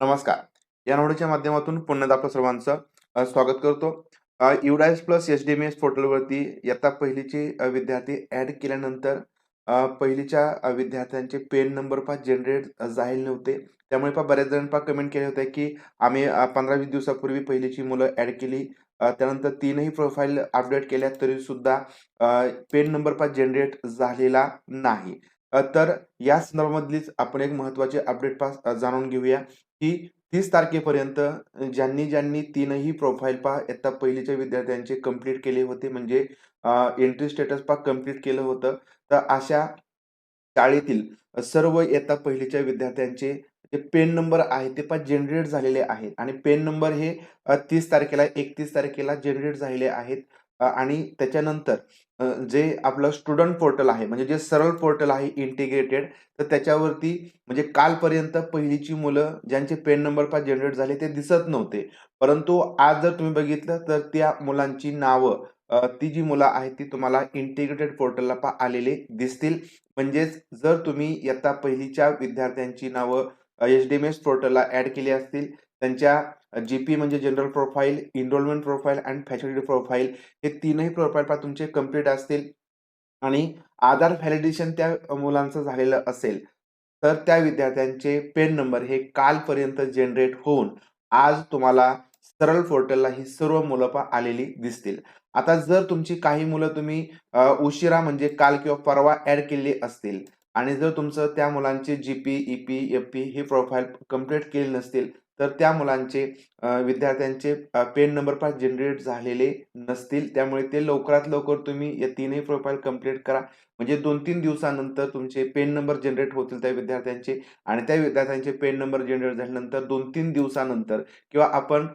नमस्कार. या नोडच्या माध्यमातून पुन्हा आपलं सर्वांचं स्वागत करतो. UDISE plus H D M S पोर्टलवरती इयत्ता पहिलीचे विद्यार्थी ॲड केल्यानंतर पहिलीच्या विद्यार्थ्यांचे पेन नंबर पा जनरेट झाले नव्हते. त्यामुळे पा बऱ्याच जण पा कमेंट केले होते की आम्ही पंधरा वीस दिवसापूर्वी पहिलीची मुलं ॲड केली. त्यानंतर तीनही प्रोफाईल अपडेट केल्या तरी सुद्धा पेन नंबर पा जनरेट झालेला नाही. तर या संदर्भामधलीच आपण एक महत्त्वाची अपडेट पास जाणून घेऊया की तीस तारखेपर्यंत ज्यांनी ज्यांनी तीनही प्रोफाईल पहा इयत्ता पहिलीच्या विद्यार्थ्यांचे कंप्लीट केले होते म्हणजे एंट्री स्टेटस पहा कंप्लीट केलं होतं तर अशा शाळेतील सर्व इयत्ता पहिलीच्या विद्यार्थ्यांचे जे पेन नंबर आहे ते पहा जनरेट झालेले आहेत. आणि पेन नंबर हे तीस तारखेला एकतीस तारखेला जनरेट झालेले आहेत. आणि त्याच्यानंतर जे आपलं स्टुडंट पोर्टल आहे म्हणजे जे सरळ पोर्टल आहे इंटिग्रेटेड तर त्याच्यावरती म्हणजे कालपर्यंत पहिलीची मुलं ज्यांचे पेन नंबर पाच जनरेट झाले ते दिसत नव्हते. परंतु आज जर तुम्ही बघितलं तर त्या मुलांची नावं ती जी मुलं आहेत ती तुम्हाला इंटिग्रेटेड पोर्टलला पा आलेले दिसतील. म्हणजेच जर तुम्ही इयत्ता पहिलीच्या विद्यार्थ्यांची नावं एच डी एम एस पोर्टलला ॲड केली असतील त्यांच्या जी पी म्हणजे general profile enrollment profile and facility profile हे तीनही प्रोफाईल पहा तुमचे कंप्लीट असतील. आणि आधार व्हॅलिडेशन त्या मुलांचं झालेलं असेल तर त्या विद्यार्थ्यांचे पेन नंबर हे कालपर्यंत जनरेट होऊन आज तुम्हाला सरळ पोर्टलला ही सर्व मुलं आलेली दिसतील. आता जर तुमची काही मुलं तुम्ही उशिरा म्हणजे काल किंवा परवा ॲड केलेली असतील आणि जर तुमचं त्या मुलांचे G P E P F P हे प्रोफाईल कंप्लीट केले नसतील तर त्या मुलांचे विद्यार्थ्यांचे पेन नंबर पहा जनरेट झालेले नसतील. त्यामुळे ते लवकरात लवकर तुम्ही या तीनही प्रोफाईल कंप्लीट करा. म्हणजे दोन तीन दिवसानंतर तुमचे पेन नंबर जनरेट होतील त्या विद्यार्थ्यांचे आणि त्या विद्यार्थ्यांचे पेन नंबर जनरेट झाल्यानंतर दोन तीन दिवसानंतर किंवा आपण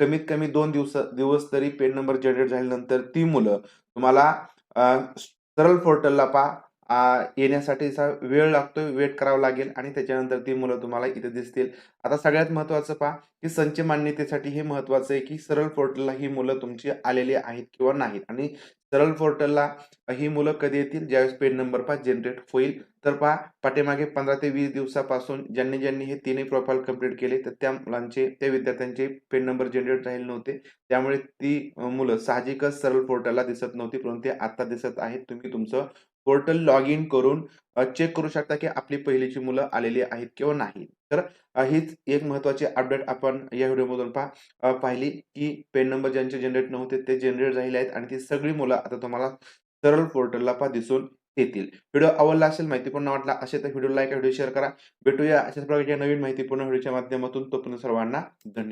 कमीत कमी दोन दिवस दिवस तरी पेन नंबर जनरेट झाल्यानंतर ती मुलं तुम्हाला सरळ पोर्टलला पहा. येण्यासाठीचा वेळ लागतो वेट करावा लागेल आणि त्याच्यानंतर ती मुलं तुम्हाला इथे दिसतील. आता सगळ्यात महत्त्वाचं पहा की संच मान्यतेसाठी हे महत्त्वाचं आहे की सरळ पोर्टलला ही मुलं तुमची आलेली आहेत किंवा नाहीत. आणि सरळ पोर्टलला ही मुलं कधी येतील? ज्यावेळेस पेन नंबर पहा जनरेट होईल. तर पहा पाठीमागे पंधरा ते वीस दिवसापासून ज्यांनी ज्यांनी हे तीनही प्रोफाईल कंप्लीट केले तर त्या मुलांचे त्या विद्यार्थ्यांचे पेन नंबर जनरेट राहिले नव्हते. त्यामुळे ती मुलं साहजिकच सरळ पोर्टलला दिसत नव्हती परंतु ते आता दिसत आहेत. तुम्ही तुमचं पोर्टल लॉग इन करून चेक करू शकता की आपली पहिलीची मुलं आलेली आहेत किंवा नाही. तर हीच एक महत्त्वाची अपडेट आपण या व्हिडिओमधून पहा. पाहिली की पेन नंबर ज्यांचे जनरेट नव्हते ते जनरेट झालेले आहेत आणि ती सगळी मुलं आता तुम्हाला सरळ पोर्टलला पहा दिसून येतील. व्हिडिओ आवडला असेल माहितीपूर्ण वाटला असेल तर व्हिडिओ लाईक व्हिडिओ शेअर करा. भेटूया अशाच प्रकारच्या नवीन माहितीपूर्ण व्हिडिओच्या माध्यमातून. तो सर्वांना धन्यवाद.